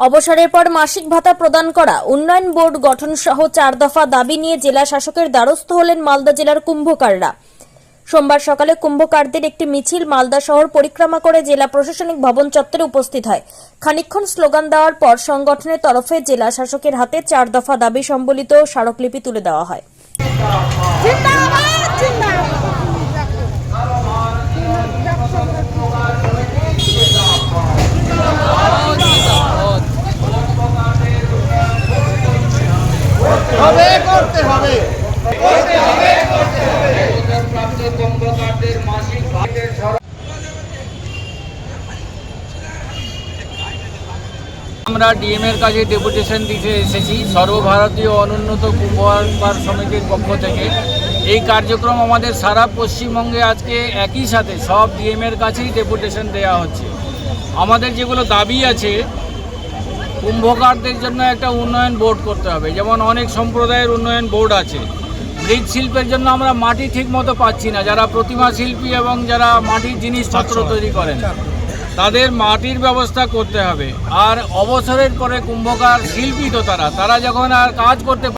অবসরের পর মাসিক ভাতা প্রদান করা, উন্নয়ন বোর্ড গঠন সহ চার দফা দাবি নিয়ে জেলা শাসকের দ্বারস্থ হলেন মালদা জেলার কুম্ভকাররা। সোমবার সকালে কুম্ভকারদের একটি মিছিল মালদা শহর পরিক্রমা করে জেলা প্রশাসনিক ভবন চত্বরে উপস্থিত হয়। খানিকক্ষণ স্লোগান দেওয়ার পর সংগঠনের তরফে জেলা শাসকের হাতে চার দফা দাবি সম্বলিত স্মারকলিপি তুলে দেওয়া হয়। হবে, করতে হবে। আমরা ডিএম এর কাছে ডেপুটেশন দিতে এসেছি। সর্বভারতীয় অনুন্নত কুম্ভকার সমিতির পক্ষ থেকে। এই কার্যক্রম আমাদের সারা পশ্চিমবঙ্গে আজকে একই সাথে সব ডিএম এর কাছেই ডেপুটেশন দেওয়া হচ্ছে। আমাদের যেগুলো দাবি আছে কুম্ভকারদের জন্য একটা উন্নয়ন বোর্ড করতে হবে। যেমন অনেক সম্প্রদায়ের উন্নয়ন বোর্ড আছে। মৃৎশিল্পের জন্য আমরা মাটি ঠিক মতো পাচ্ছি না। যারা প্রতিমা শিল্পী এবং যারা মাটির জিনিসপত্র তৈরি করেন তাদের মাটির ব্যবস্থা করতে হবে। আর অবসরের পরে কুম্ভকার শিল্পী তো তারা। তারা যখন আর কাজ করতে